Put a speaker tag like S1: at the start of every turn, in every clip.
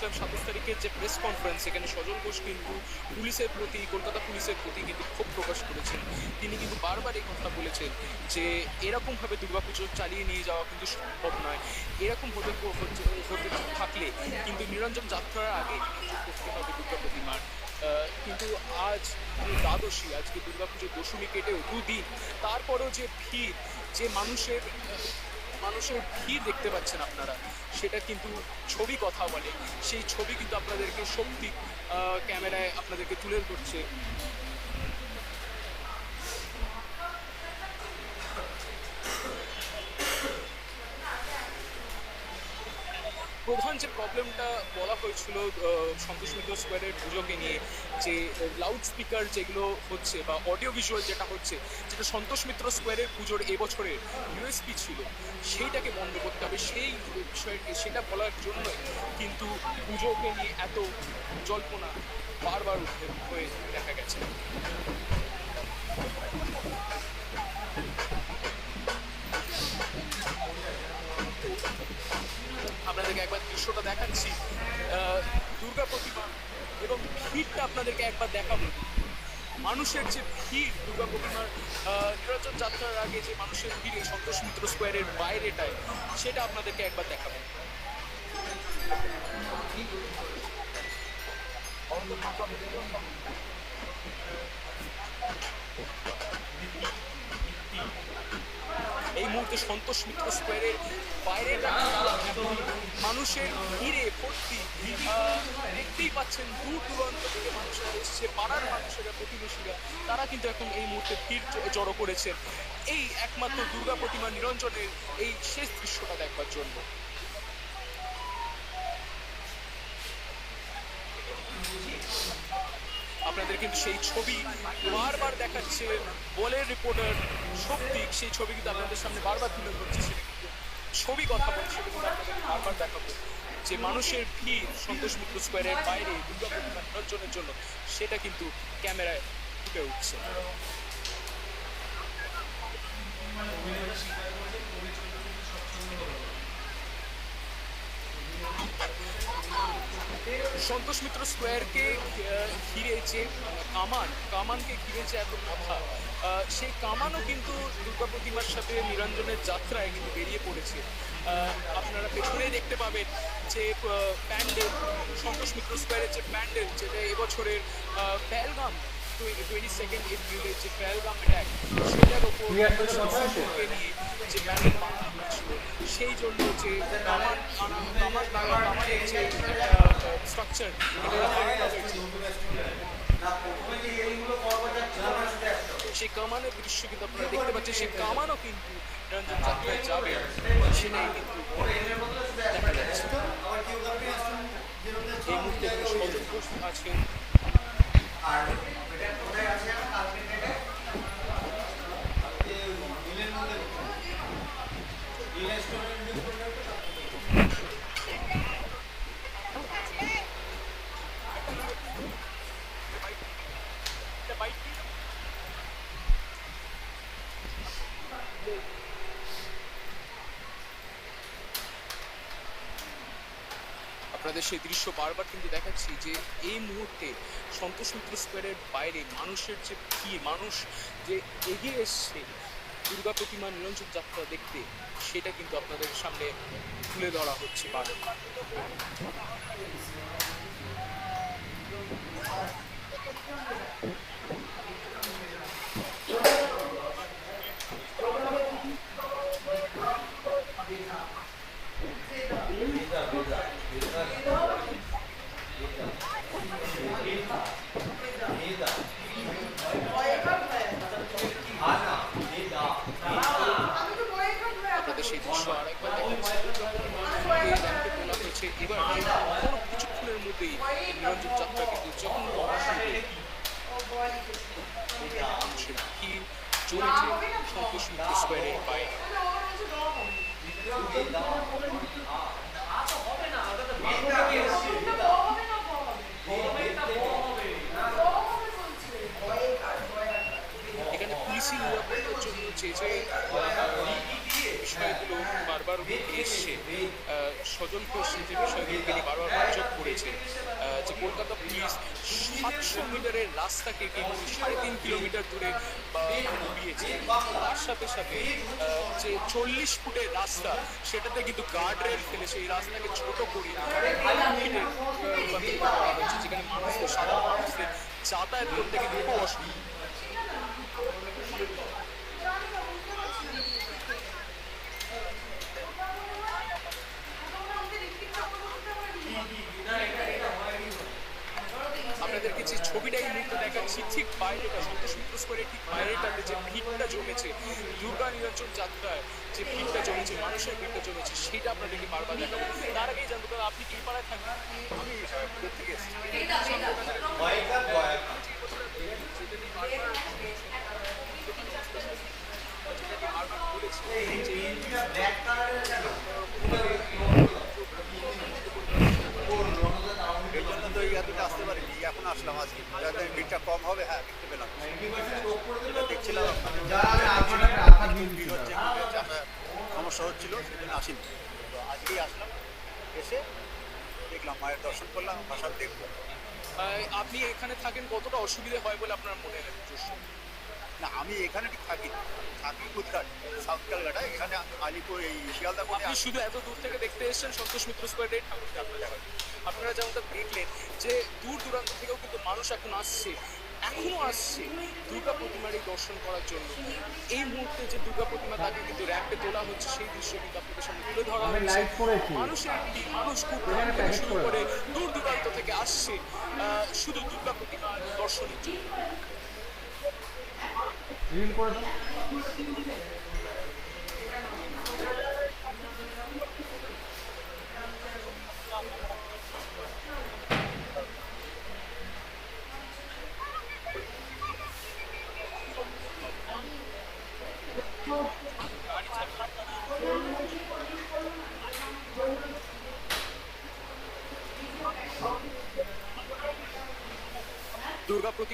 S1: সাতাশ তারিখের যে প্রেস কনফারেন্স সেখানে সজল ঘোষ কিন্তু পুলিশের প্রতি, কলকাতা পুলিশের প্রতি কিন্তু ক্ষোভ প্রকাশ করেছেন। তিনি কিন্তু বারবার এই কথা বলেছেন যে, এরকমভাবে দুর্গাপুজো চালিয়ে নিয়ে যাওয়া কিন্তু সম্ভব নয়। এরকম হতে হতে- থাকলে কিন্তু নিরঞ্জন যাত্রার আগে করতে হবে দুর্গা প্রতিমার। কিন্তু আজ দ্বাদশী, আজকে দুর্গাপুজো দশমী কেটেও দুদিন, তারপরেও যে ভিড়, যে মানুষের মানুষের ভিড় দেখতে পাচ্ছেন আপনারা। সেটা কিন্তু ছবি কথা বলে। সেই ছবি কিন্তু আপনাদেরকে শক্তি ক্যামেরায় আপনাদেরকে তুলে ধরছে। প্রধান যে প্রবলেমটা বলা হয়েছিল সন্তোষ মিত্র স্কোয়ারের পুজোকে নিয়ে, যে লাউড স্পিকার যেগুলো হচ্ছে বা অডিও ভিজুয়াল যেটা হচ্ছে, যেটা সন্তোষ মিত্র স্কোয়ারের পুজোর এবছরের ইউএসপি ছিল, সেইটাকে বন্ধ করতে হবে। সেই বিষয়টি সেটা বলার জন্যই কিন্তু পুজোকে নিয়ে এত জল্পনা বারবার উঠে হয়ে দেখা গেছে। আপনাদেরকে একবার দৃশ্যটা দেখাচ্ছি। দুর্গা প্রতিমা এবং ভিড়টা আপনাদেরকে একবার দেখাবো। মানুষের যে ভিড়, দুর্গা প্রতিমার নিরঞ্জন যাত্রার আগে যে মানুষের ভিড় সন্তোষ মিত্র স্কোয়ারের বাইরেটায়, সেটা আপনাদেরকে একবার দেখাবো। এই মুহূর্তে সন্তোষ মিত্র স্কোয়ারের বাইরে মানুষের ভিড়ে ভর্তি দেখতেই পাচ্ছেন দূর দূরান্ত থেকে মানুষেরা এসছে, পাড়ার মানুষেরা, প্রতিবেশীরা, তারা কিন্তু এখন এই মুহূর্তে ভিড় জড়ো করেছে এই একমাত্র দুর্গা প্রতিমা নিরঞ্জনের এই শেষ দৃশ্যটা দেখবার জন্য। আপনাদের কিন্তু সেই ছবি বারবার দেখাচ্ছে বলের রিপোর্টার শক্তি, সেই ছবি কিন্তু আপনাদের সামনে বারবার তুলে ধরছে সেটা কিন্তু ছবি কথা বলছে বারবার দেখাবো। যে মানুষের ভিড় সন্তোষ মিত্র স্কোয়ারের বাইরে দুর্গা প্রতিমা জন্য, সেটা কিন্তু ক্যামেরায় ফুটে উঠছে। সন্তোষ মিত্র স্কোয়ারকে ঘিরে যে কামান। কামানকে ঘিরে যে এত কথা। সেই কামানও কিন্তু দুর্গা প্রতিমার সাথে নিরঞ্জনের যাত্রায় কিন্তু বেরিয়ে পড়েছে। আপনারা পেছনেই দেখতে পাবেন যে প্যান্ডেল সন্তোষ মিত্র স্কোয়ারের যে প্যান্ডেল যেটা এবছরের আহ, পেহেলগাম টোয়েন্টি সেকেন্ড এপ্রিলের যে পেহেলগাম অ্যাটাক সেটার ওপর সন্তোষকে নিয়ে যে প্যান্ডেল বানানো হয়েছিল সেই জন্য যে কামান কামান কামানের যে স্ট্রাকচার সেই কামানের দৃশ্য কিন্তু আপনারা দেখতে পাচ্ছেন, সেই কামানও কিন্তু রঞ্জন যাত্রায় যাবে সেটাই কিন্তু দেখা যাচ্ছে। এই মুহূর্তে কিন্তু সজল ঘোষ আছেন আপনাদের সেই দৃশ্য বারবার কিন্তু দেখাচ্ছি যে এই মুহূর্তে সন্তোষ মিত্র স্কোয়ারের বাইরে মানুষের যে ভিড়, মানুষ যে এগিয়ে এসছে, দুর্গা প্রতিমা নিরঞ্জন যাত্রা দেখতে, সেটা কিন্তু আপনাদের সামনে তুলে ধরা হচ্ছে বারবার। আপনাদের সেই দৃশ্য আরেকবার দেখাচ্ছি জানতে বলা হয়েছে এবার কোনো কিছুক্ষণের মধ্যেই এই নিরঞ্জন হবে, মানুষের ভিড় জমেছে সন্তোষ বাইরে এখানে পুলিশি নিরাপত্তার জন্য যে যে বিষয়গুলো বারবার সজল ঘোষ যে বিষয়গুলো তিনি বারবার অভিযোগ করেছেন আহ, যে কলকাতা পুলিশ সাতশো মিটারের রাস্তাকে কিন্তু সাড়ে তিন কিলোমিটার দূরে ডুবিয়েছে তার সাথে সাথে যে চল্লিশ ফুটের রাস্তা সেটাতে কিন্তু গার্ড রেল ফেলে সেই রাস্তাকে ছোট করে যেখানে মানুষদের সাধারণ মানুষদের যাতায়াত করতে কিন্তু খুব অসুবিধা আপনাদেরকে যে ছবিটা এই মুহূর্তে দেখাচ্ছি ঠিক বাইরেটা সুন্দর করে ঠিক বাইরেটাতে যে ভিড়টা জমেছে, দুর্গা নিরঞ্জন যাত্রায় যে ভিড়টা জমেছে, মানুষের ভিড়টা জমেছে, সেটা আপনাদেরকে বারবার দেখাবো। তার আগেই জানতে পারব আপনি কি পাড়ায় থাকেন আমি থেকে
S2: এই জন্য তো এই এতটা আসতে পারিনি এখন আসলাম আজকে যাতে ভিড়টা কম হবে হ্যাঁ দেখতে পেলাম এটা দেখছিলাম ভিড় হচ্ছে যাতায়াত সমস্যা হচ্ছিল সেই জন্য আসিনি তো আজকেই আসলাম এসে দেখলাম মায়ের দর্শন করলাম ভাষা দেখব
S1: আহ, আপনি এখানে থাকেন কতটা অসুবিধা হয় বলে আপনার মনে হয়?
S2: না আমি এখানে ঠিক থাকি থাকি কোথায় সাউথ ক্যালকাটা এখানে আলিপুর এই শিয়ালদা
S1: আপনি শুধু এত দূর থেকে দেখতে এসেছেন সন্তোষ মিত্র স্কোয়ারে আপনারা যেমনটা দেখলেন যে দূর দূরান্ত থেকেও কিন্তু মানুষ এখন আসছে। এখনও আসছে দুর্গা প্রতিমার এই দর্শন করার জন্য। এই মুহূর্তে যে দুর্গা প্রতিমা তাকে কিন্তু র্যাপে তোলা হচ্ছে সেই দৃশ্য কিন্তু আপনাদের সামনে তুলে ধরা হচ্ছে। মানুষের একটি মানুষ খুব থেকে শুরু
S3: করে
S1: করে দূর দূরান্ত থেকে আসছে শুধু দুর্গা প্রতিমার দর্শনের জন্য।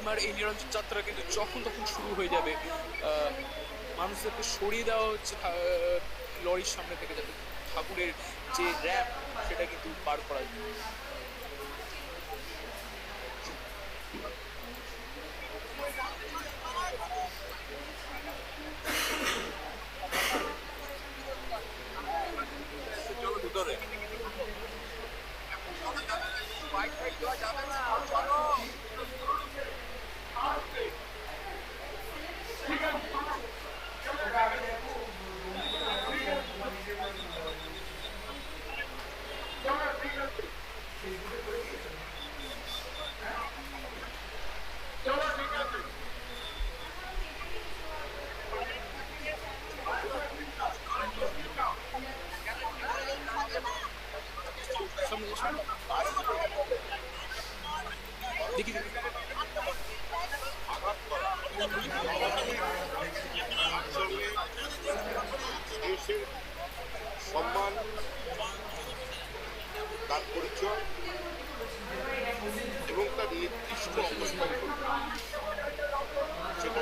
S1: প্রতিমার এই নিরঞ্জন যাত্রা কিন্তু যখন তখন শুরু হয়ে যাবে মানুষদেরকে সরিয়ে দেওয়া হচ্ছে লরির সামনে থেকে যাতে ঠাকুরের যে র্যাপ সেটা কিন্তু পার করা যায়। সামনে
S4: দেশের সম্মান, তার পরিচয় এবং তার নির্দিষ্ট অবস্থান। সেটা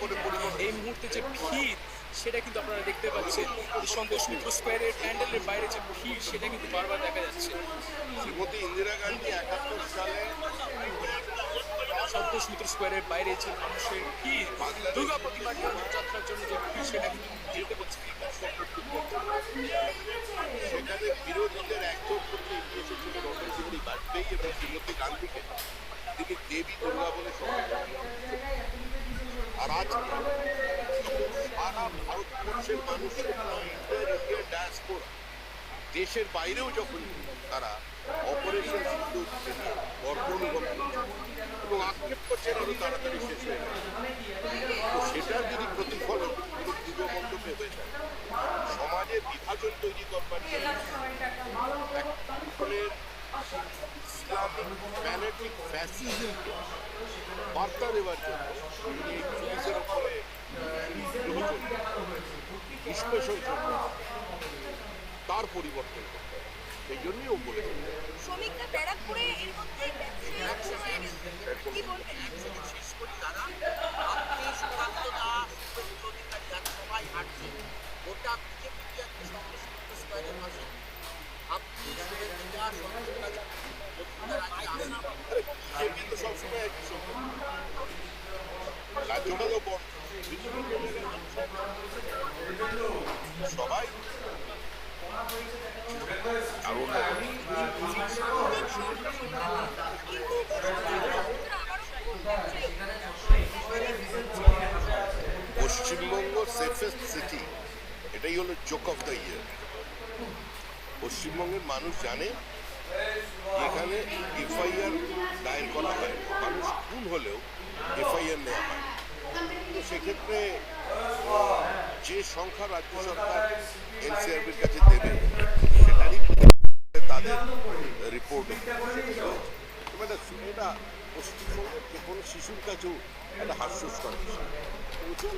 S4: করে পরিবর্তন
S1: এই মুহূর্তে যে ভিড় সেটা কিন্তু আপনারা দেখতে পাচ্ছেন সন্তোষ মিত্র স্কোয়ারের প্যান্ডেলের বাইরে যে ভিড় সেটা কিন্তু বারবার দেখা যাচ্ছে।
S4: শ্রীমতী ইন্দিরা গান্ধী একাত্তর সালে
S1: সন্তোষ মিত্র স্কোয়ারের বাইরে যে মানুষের ভিড় দুর্গা প্রতিমার নিরঞ্জন যাত্রার জন্য যে ভিড় সেটা কিন্তু
S4: দেশের বাইরেও যখন তারা অপারেশন গর্ব অনুভব এবং আক্ষেপ করছেন আরও তাড়াতাড়ি শেষ হয়ে যাবে তো সেটার যদি প্রতিফলন কোনো পুজো মণ্ডপে হয়ে যায় সমাজে বিভাজন তৈরি করবার বার্তা দেওয়ার জন্য পুলিশের নিষ্পেষণ করবেন তার পরিবর্তন করতে হবে। সেই জন্যই ও বলেছে।
S3: শ্রমিকরা ব্যারাকপুরে। কি বলবেন?
S5: শেষ করি দাদা। আপনি সুকান্ত দাস শুভেন্দু অধিকারী আর সবাই হাঁটছে। গোটা বিজেপি আপনি শুভেন্দু দাস দাস
S4: বিজেপি তো সবসময় একই সঙ্গে। রাজ্যটা তো বড়। সবাই আর অন্য
S3: কিন্তু শ্রমিকরা আবারও খুব ব্যবসায়ী
S4: পশ্চিমবঙ্গ সেফেস্ট সিটি এটাই হলো জোক অফ দ্য ইয়ার পশ্চিমবঙ্গের মানুষ জানে এখানে এফআইআর দায়ের করা হয়, মানুষ খুন হলেও এফআইআর নেওয়া হয়। তো সেক্ষেত্রে, যে সংখ্যা রাজ্য সরকার এনসিআরবির কাছে দেবে, সেটারই তাদের রিপোর্ট এটা যে কোনো শিশুর কাছেও একটা হাস্যস্কর
S3: পুজো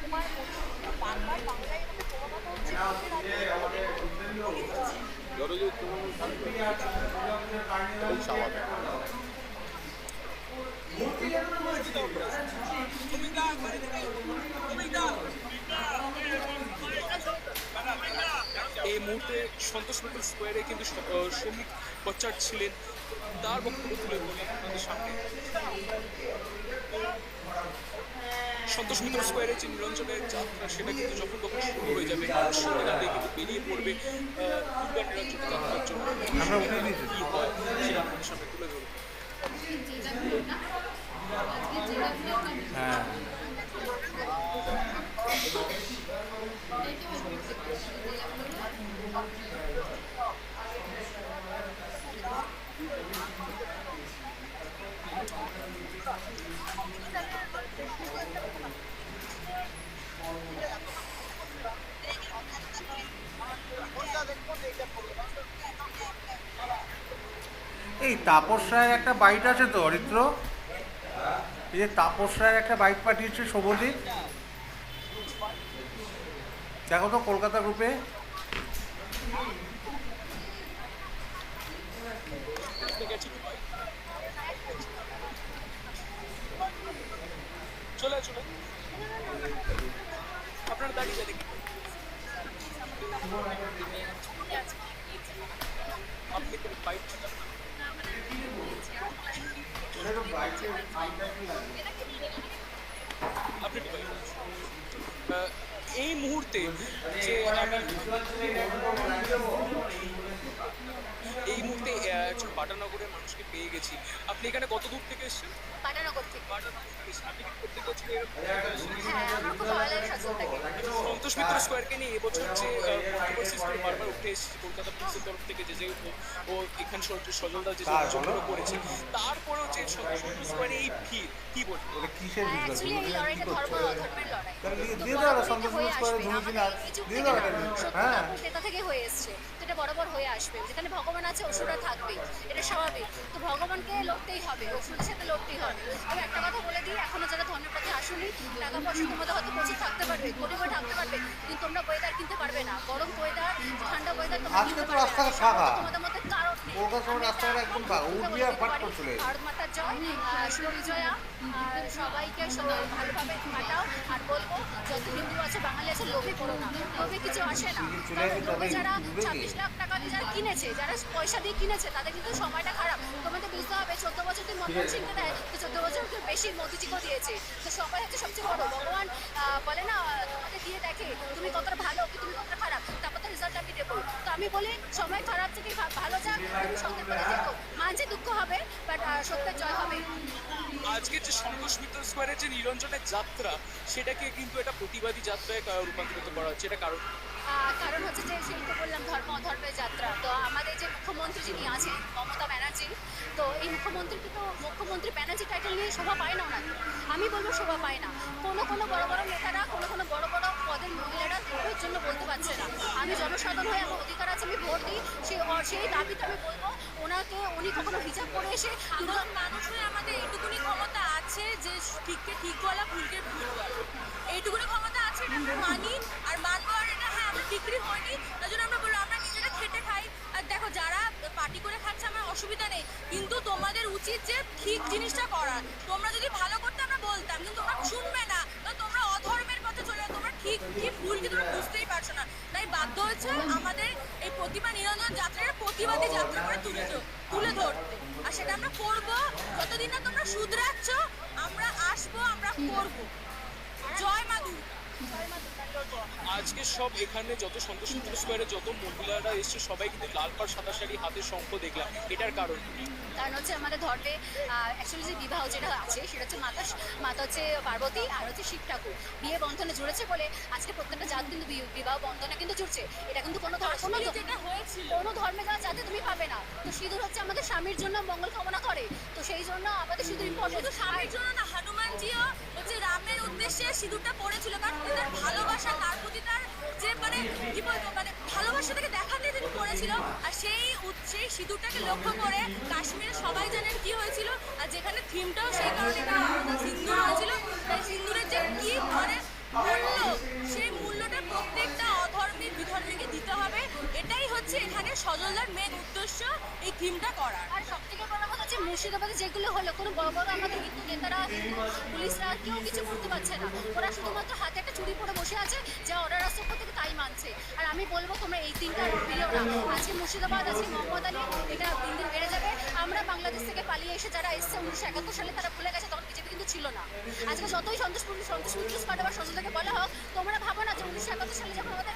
S3: কুমার বাংলায় হচ্ছে
S4: স্বাভাবিক।
S1: এই মুহূর্তে সন্তোষ মিত্র স্কোয়ারে কিন্তু শ্রমিক বচ্চার ছিলেন তার বক্তব্য তুলে ধরি আপনাদের সামনে। সন্তোষ মিত্র স্কোয়ারে যে নিরঞ্জনের যাত্রা সেটা কিন্তু যখন তখন শুরু হয়ে যাবে মানুষ সেখান থেকে কিন্তু বেরিয়ে পড়বে দুর্গা নিরঞ্জনের যাত্রার জন্য। কি হয় সেটা আপনাদের সামনে তুলে ধরবো।
S6: এই তাপস রায়ের একটা বাইট আছে তো, অরিত্র? এই যে তাপস রায়ের একটা বাইক পাঠিয়েছে শুভজিৎ দেখো তো কলকাতা গ্রুপে।
S1: আপনারা দাঁড়িয়ে এই মুহূর্তে যে আমি এই মুহূর্তে একজন বাটানগরের মানুষকে পেয়ে গেছি আপনি এখানে কত দূর থেকে এসেছেন?
S3: পাটানগর থেকে।
S1: বাটানগর থেকে আপনি কি প্রত্যেক বছর এরকম?
S3: হ্যাঁ থাকি।
S1: সন্তোষ মিত্র স্কোয়ারকে নিয়ে এবছর যে বারবার উঠে এসেছে কলকাতা পুলিশের তরফ থেকে যে যে ও- এখানে সজ- সজলদা যে
S6: বলো।
S1: করেছে তারপরেও যে স্কোয়ারে এই ভিড় কি বলব?
S6: কিসের দিয়ে- দাও সন্তোষ
S3: হয়ে।
S6: স্কোয়ারে দিয়ে
S3: থেকে
S6: দাও হ্যাঁ।
S3: থেকে হয়ে এসছে। তো এটা বরাবর হয়ে আসবে। যেখানে ভগবান আছে অসুররা থাকবে এটা স্বাভাবিক। তো ভগবানকে লড়তেই হবে। অসুরের সাথে লড়তেই হবে। তবে একটা কথা বলে দিই এখনও যারা ধর্মের পথে আসুনি টাকা পয়সা তোমাদের হয়তো প্রচুর থাকতে পারবে গরিবও থাকতে পারবে কিন্তু তোমরা ওয়েদার কিনতে পারবে না। গরম ওয়েদার
S6: আজকে তো
S3: না।
S6: ফাঁকা। একদম। উঠবি আর ফাট করে চলে
S3: সবাইকে ভালোভাবে কাটাও। আর বলব যত হিন্দু আছে বাঙালি আছে লোভে করো না। লোভে কিছু আসে না। যারা ছাব্বিশ লাখ টাকা দিয়ে যারা কিনেছে যারা পয়সা দিয়ে কিনেছে তাদের কিন্তু সময়টা খারাপ। তোমাদের বুঝতে হবে চোদ্দ বছর তুই মনমোহন সিংকে দেয় তো চোদ্দ বছর বেশি মোদিজিকেও দিয়েছে। তো সবাই হচ্ছে সবচেয়ে বড়। ভগবান আহ, বলে না তোমাদের দিয়ে দেখে তুমি কতটা ভালো কি তুমি কতটা খারাপ। তো আমি বলি, সময় খারাপ থেকে ভালো যাক তুমি সঙ্গে পথে দেখো হবে বাট সত্যের জয় হবে।
S1: আজকে যে সন্তোষ মিত্র স্কোয়ারের যে নিরঞ্জনের যাত্রা, সেটাকে কিন্তু একটা প্রতিবাদী যাত্রায় রূপান্তরিত করা হচ্ছে। এটা কারণ
S3: কারণ হচ্ছে যে সেই তো বললাম ধর্ম অধর্মের যাত্রা। তো আমাদের যে মুখ্যমন্ত্রী যিনি আছেন মমতা ব্যানার্জি তো এই মুখ্যমন্ত্রী কিন্তু মুখ্যমন্ত্রী ব্যানার্জি টাইটেল নিয়ে শোভা পায় না ওনাকে। আমি বলব শোভা পায় না। কোনো কোনো বড় বড় নেতারা কোনো কোনো বড় বড় পদের মহিলারা ভোটের জন্য বলতে পারছে না। আমি জনসাধারণ হয়ে আমার অধিকার আছে আমি ভোট দিই সেই সেই দাবিতে আমি বলব ওনাকে উনি কখনো হিজাব করে এসে
S7: সাধারণ মানুষ হয়ে আমাদের এইটুকুনি ক্ষমতা আছে যে ঠিককে ঠিক বলা ভুলকে ভুল বলা এইটুকুনি ক্ষমতা আছে এটা মানি। বিক্রি হয়নি, তার জন্য আমরা বললাম, আমরা নিজেরা খেটে খাই। আর দেখো, যারা পার্টি করে খাচ্ছে, আমার অসুবিধা নেই। কিন্তু তোমাদের উচিত যে ঠিক জিনিসটা করার। তোমরা যদি ভালো করতে, আমরা বলতাম, কিন্তু তোমরা শুনবে না। তোমরা অধর্মের পথে চলে তোমরা ঠিক কি ভুল কি তোমরা বুঝতেই পারছ না। তাই বাধ্য হয়েছে আমাদের এই প্রতিমা নিরঞ্জন যাত্রার প্রতিবাদী যাত্রা করে তুলে তুলে ধরতে। আর সেটা আমরা করব। যতদিন না তোমরা শুধরাচ্ছ, আমরা আসব, আমরা করব।
S1: আজকে সব এখানে যত সন্তোষ স্কোয়ারে যত মহিলারা এসছে সবাই কিন্তু লাল পাড় সাদা শাড়ি হাতে শঙ্খ দেখলাম। এটার কারণ
S3: কারণ হচ্ছে আমাদের ধর্মে অ্যাকচুয়ালি যে বিবাহ যেটা আছে সেটা হচ্ছে মাতা মাতা হচ্ছে পার্বতী আর হচ্ছে শিব ঠাকুর। বিয়ে বন্ধনে জুড়েছে বলে আজকে প্রত্যেকটা জাত কিন্তু বিবাহ বন্ধনে কিন্তু জুড়ছে। এটা কিন্তু কোনো ধর্ম কোনো
S7: কাশ্মীরে
S3: ধ-
S7: যেটা হয়েছিল।
S3: কোনো ধর্মে যাওয়া যাতে তুমি পাবে না। তো সিঁদুর হচ্ছে আমাদের স্বামীর জন্য মঙ্গল কামনা করে। তো সেই জন্য আমাদের সিঁদুর ইম্পর্টেন্ট
S7: শুধু স্বামীর জন্য না হনুমানজিও উদ্দেশ্যে সিঁদুরটা পড়েছিল, কারণ তার ভালোবাসা, তার প্রতি তার যে মানে কি বলব মানে ভালোবাসাটাকে দেখাতে তিনি পড়েছিল। আর সেই সেই সিঁদুরটাকে লক্ষ্য করে কাশ্মীরে সবাই জানেন কি হয়েছিল, আর যেখানে থিমটাও সেই কারণে, কারণ সিন্দুর হয়েছিল। তাই সিন্দুরের যে কি মানে সজলদার মেন উদ্দেশ্য এই থিমটা করার।
S3: আর সব থেকে বড় কথা হচ্ছে মুর্শিদাবাদে যেগুলো হলো, কোনো বড় বড় আমাদের হিন্দু নেতারা, পুলিশরা কেউ কিছু করতে পারছে না। ওরা শুধুমাত্র হাতে একটা চুরি পরে বসে আছে, যা অর্ডার আসছে ওপর থেকে তাই মানছে। আর আমি বলব, তোমরা এই দিনটা দিলেও না। আজকে মুর্শিদাবাদ আছে মোহাম্মদ আলী, এটা দিন দিন বেড়ে যাবে। আমরা বাংলাদেশ থেকে পালিয়ে এসে যারা এসছে, উনিশশো একাত্তর সালে তারা ভুলে গেছে, তখন বিজেপি কিন্তু ছিল না। আজকে যতই সন্তোষপুর সন্তোষ মিত্র বা সজলকে বলা হোক, তোমরা ভাবো না যে উনিশশো একাত্তর সালে যখন আমাদের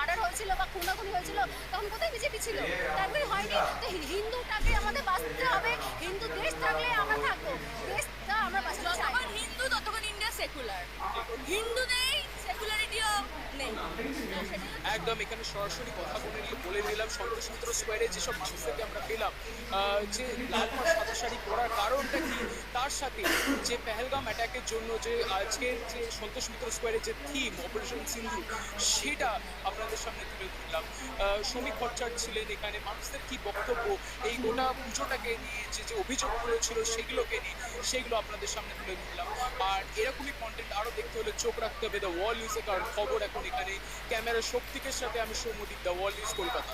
S3: মার্ডার হয়েছিল বা খুনাখুনি হয়েছিল, তখন কোথায় বিজেপি ছিল? তারপরে হয়নি। তো হিন্দুটাকে আমাদের বাঁচতে হবে। হিন্দু দেশ থাকলে আমরা থাকব। দেশটা আমরা বাঁচতে
S7: হিন্দু, ততক্ষণ ইন্ডিয়া সেকুলার। হিন্দু
S1: একদম, এখানে সরাসরি কথা বলে নিয়ে বলে দিলাম সন্তোষ মিত্র স্কোয়ারে যেসব মানুষদেরকে আমরা পেলাম যে লাল সাদা শাড়ি পরার কারণটা কি? তার সাথে যে পেহেলগাম অ্যাটাকের জন্য যে আজকের যে সন্তোষ মিত্র স্কোয়ারের যে থিম অপারেশন সিন্ধু সেটা আপনাদের সামনে তুলে ধরলাম। শ্রমিক ভট্টাচার্য ছিলেন এখানে। মানুষদের কি বক্তব্য? এই গোটা পুজোটাকে নিয়ে যে যে অভিযোগগুলো ছিল সেগুলোকে নিয়ে, সেগুলো আপনাদের সামনে তুলে ধরলাম। আর এরকমই কন্টেন্ট আরও দেখতে হলে চোখ রাখতে হবে। দ্য ওয়াল নিউজে কারণ খবর এখন এখানে ক্যামেরা শক্তিকের সাথে আমি সৌমদীপ দা ওয়ার্ল্ড নিউজ কলকাতা।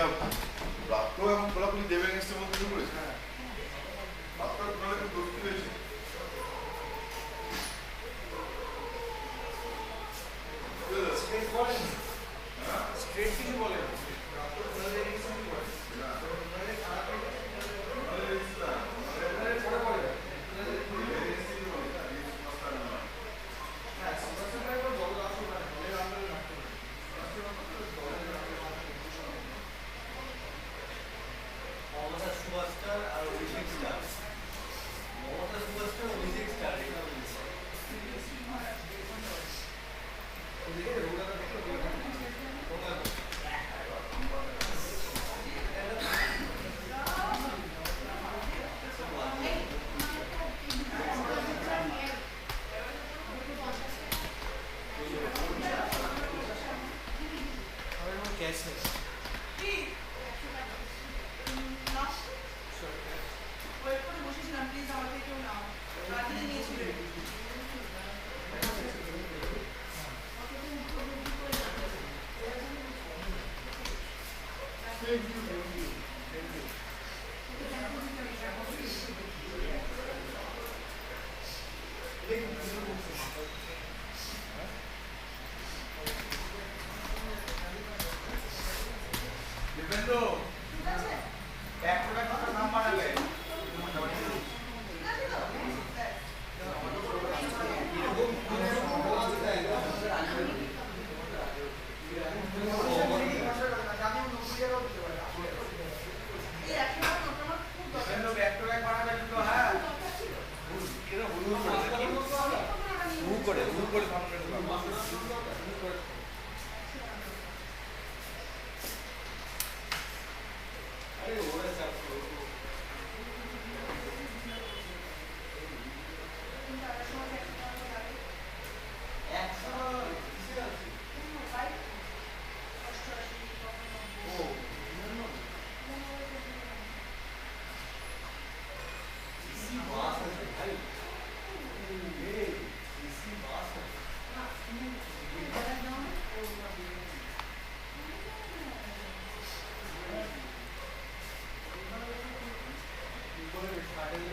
S8: আচ্ছা রাত্রেও এখন খোলাখুলি দেবে এগেন্স্টের মধ্যে শুরু করেছে রাত্রেও খোলাখুলি হয়েছে
S6: স্ট্রেট কিছু বলে
S9: মমতা